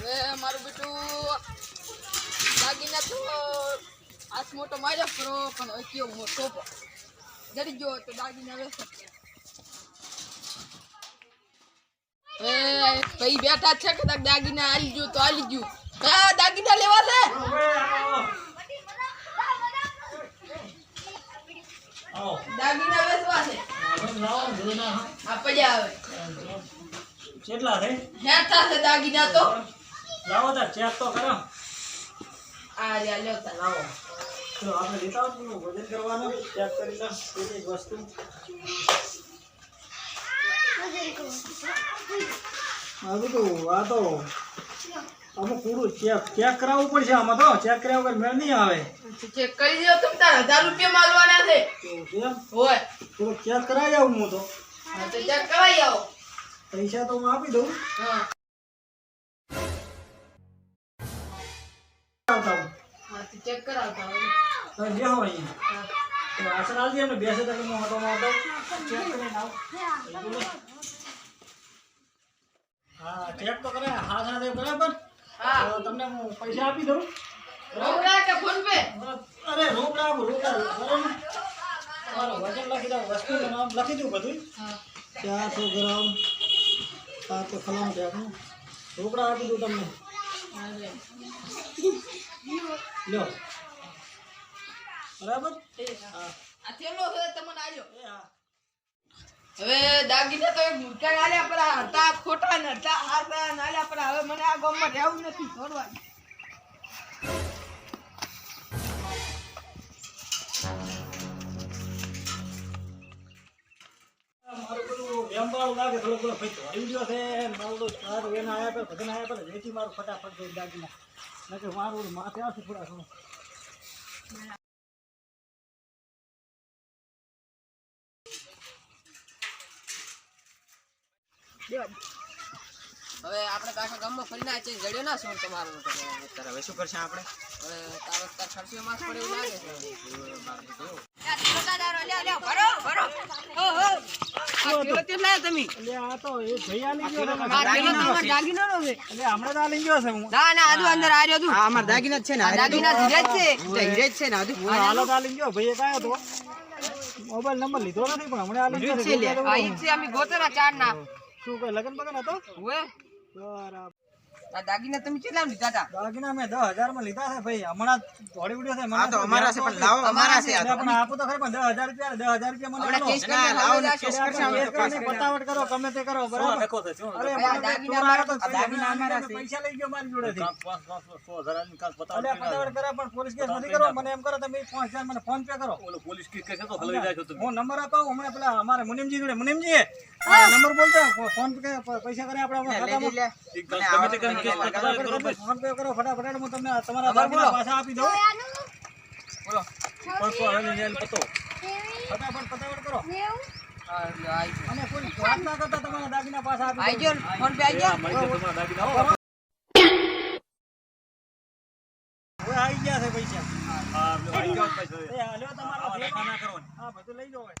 હવે મારું બેટું. દાગીના તો હાથ મોટો માર્યો કરો પણ હવે કયો મોટો જડી ગયો તો દાગીના વેચો. હવે ભાઈ બેઠા જ છે કદાચ દાગીના આલી ગયું તો આલી ગયું. હા દાગીના લેવા છે. દાગીના વેચવા છે. આ પડ્યા હવે. કેટલા છે? હેઠા છે દાગીના તો. લાવો તાર ચેક તો કરો. આ રહ્યા લ્યો તાર. લાવો. ચલો આપણે લેતા આવો પેલું વજન કરવાનું ચેક કરી લો એક વસ્તુ. આ બધું આ તો અમુક પૂરું ચેક ચેક કરાવવું પડશે આમાં તો. ચેક કર્યા વગર મેળ નહીં આવે. ચેક કરી દો તમે તાર હજાર રૂપિયા માલવાના છે. હોય. તો ચેક કરાવી આવું હું તો. તો ચેક કરાવી આવો. પૈસા તો હું આપી દઉં. હા. હું. હા તો ચેક કરાવતા અહીંયા. તો આસન આવજે એમને બેસે તો હું ચેક કરીને આવું હા ચેક તો કરે હા સાથે બરાબર. હા. તમને હું પૈસા આપી દઉં. રોકડા કે ફોન પે અરે રોકડા રોકડા બરાબર. તમારું વજન લખી દઉં વસ્તુનું નામ લખી દઉં બધું ચારસો ગ્રામ આ તો ફલાણું ટાકનું રોકડા આપી દઉં તમને. લ્યો. બરાબર? આ થેલો છે તમને આજો હવે દાગીના તો એક મૂર્ખા આલ્યા પર હતા ખોટા ને હતા આ નાલ્યા પર હવે મને આ ગામમાં રહેવું નથી છોડવાનું. લાગે થોડું પેલો ભાઈ ગયો છે મારું સારું એના આવ્યા પર ભજન આવ્યા પર જેથી મારું ફટાફટ જઈ દાગીના નથી મારું માથે આવશે થોડા ઘણું. હવે આપણે કાકા ગામમાં ફરીને આ છે જડ્યો ના શું તમારો? હવે શું કરશે આપણે? હવે તારો તાર ખર્ચીઓ માસ પડે એવું લાગે છે. છે છે છે છે છે મોબાઈલ નંબર લીધો નથી પણ હમણાં છે આ છે હતો ઓએ બરાબર આ દાગીના તમે કેટલા લીધા હતા દાગીના મેં દસ હજારમાં લીધા છે ભાઈ. હમણાં થોડી વીડિયો છે. મને આ તો અમારા છે પણ લાવો અમારા છે આ પણ આપો તો ખરી પણ દસ હજાર રૂપિયા દસ હજાર રૂપિયા મને કેસ ના, કરીને લાવો ને, કેસ અરે તો આ પતાવટ કરો ગમે તે કરો બરાબર? અરે આ મને દાગીના મારા તો દાગીના અમારા છે. પૈસા લઈ ગયો મારી જોડેથી. ની કાલ પતાવટ કરે પણ પોલીસ કેસ નથી કરો મને એમ કરો તમે પાંચ હજાર મને ફોન પે કરો. હું નંબર આપો હમણાં પેલા અમારે મુનિમજી જોડે મુનિમજી નંબર બોલજો ફોન પે પૈસા કરે આપણે ખાતામાં. લે, ફોન પે કરો ફટાફટ હું તમને તમારા દાગીના પાછા આપી દઉં. બોલો. ફટાફટ પતાવટ કરો. હા, લ્યો, આઈ ગયો. અને કોઈ વાત ના કરતા તમારા દાગીના પાછા આપી આઈ ગયો ફોન પે આવી ગયો? આવી ગયા. છે પૈસા. એ હાલ્યો તમારા હા બધું લઈ જાઓ હવે.